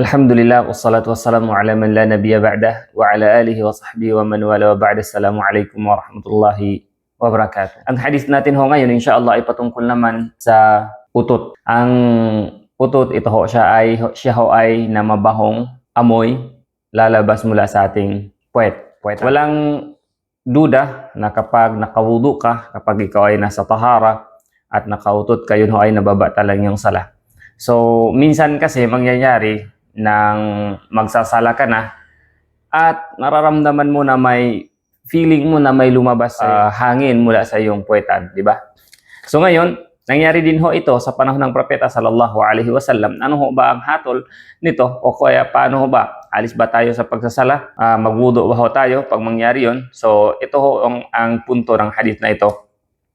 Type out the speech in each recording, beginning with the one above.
Alhamdulillah, wassalatu wassalamu ala man la nabiyya ba'dah wa ala alihi wa sahbihi wa man wala wa ba'da. Assalamu alaikum wa rahmatullahi wa barakatuh. Ang hadith natin ho ngayon, inshallah, ay patungkol naman sa utot. Ang utot, ito ho, siya ay, siya ho ay na mabahong amoy lalabas mula sa ating puwet. puwet. Walang duda na kapag nakawudu ka, kapag ikaw ay nasa tahara at nakautot ka, yun ho ay nababata lang yung sala. So, minsan kasi mangyayari nang magsasala ka na at nararamdaman mo na may feeling mo na may lumabas sa hangin mula sa iyong puwetan, di ba? So ngayon, nangyari din ho ito sa panahon ng propeta sallallahu alaihi wasallam. Ano ho ba ang hatol nito o kaya paano ho ba? Alis ba tayo sa pagsasala? Ah, magwudo ba ho tayo pag mangyari yon? So ito ho ang, ang punto ng hadith na ito.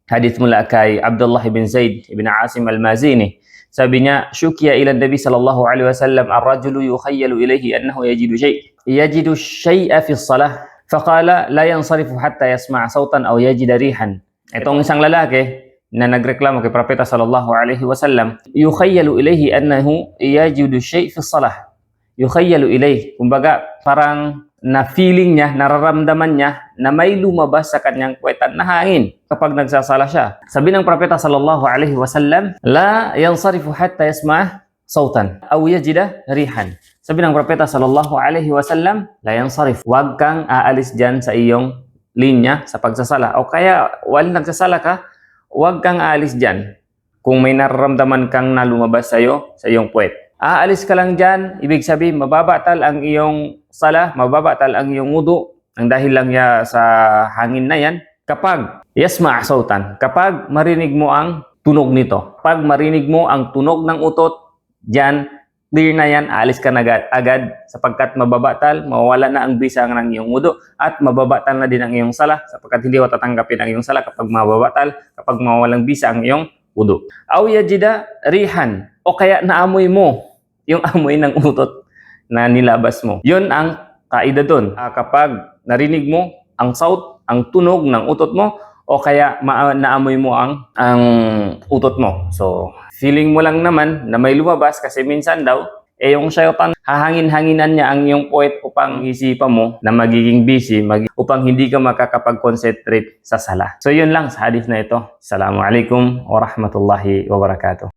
Hadith mula kay Abdullah ibn Zaid ibn Asim al-Mazini. Sabi niya, syukiya ila Nabi sallallahu alaihi wasallam ar-rajulu yukhayyalu ilayhi annahu yajidu shay. Yajidu shay'a fi as-salah. Faqala la yansarifu hatta yasma'a sautan aw yajida rihan. Itong isang lalaki na nagreklamo kay Propeta sallallahu alaihi wasallam, yukhayyalu ilayhi annahu yajidu shay' fi as-salah. Yukhayyalu ilayhi. Kumbaga, parang na feeling niya, nararamdaman niya na may lumabas sa kanyang kwetan na hangin kapag nagsasala siya. Sabi ng Propeta sallallahu alaihi wasallam, la yansarifu hatta yasma' sautan aw yajida rihan. Sabi ng Propeta sallallahu alaihi wasallam, la yansarif. Huwag kang aalis diyan sa iyong linya sa pagsasala. O kaya, while nagsasala ka, huwag kang aalis diyan kung may nararamdaman kang na lumabas sa iyo, sa iyong puwet. Aalis ka lang dyan, ibig sabihin, mababatal ang iyong sala, mababatal ang iyong wudu, ang dahil lang ya sa hangin na yan, kapag yasma sautan, kapag marinig mo ang tunog nito, pag marinig mo ang tunog ng utot, dyan, clear na yan, aalis ka na agad, agad sapagkat mababatal, mawawala na ang bisa ng iyong wudu at mababatal na din ang iyong sala sapagkat hindi mo tatanggapin ang iyong sala kapag mababatal, kapag mawawalang bisa ang iyong wudu. Aw yajida rihan o kaya naamoy mo yung amoy ng utot na nilabas mo. Yun ang kaida doon. Ah, kapag narinig mo ang sound, ang tunog ng utot mo o kaya naamoy mo ang ang utot mo. So, feeling mo lang naman na may lumabas kasi minsan daw eh yung shaytan, hahangin-hanginan niya ang iyong puwet upang isipan mo na magiging busy, mag- upang hindi ka makakapag-concentrate sa sala. So yun lang sa hadith na ito. Assalamualaikum warahmatullahi wabarakatuh.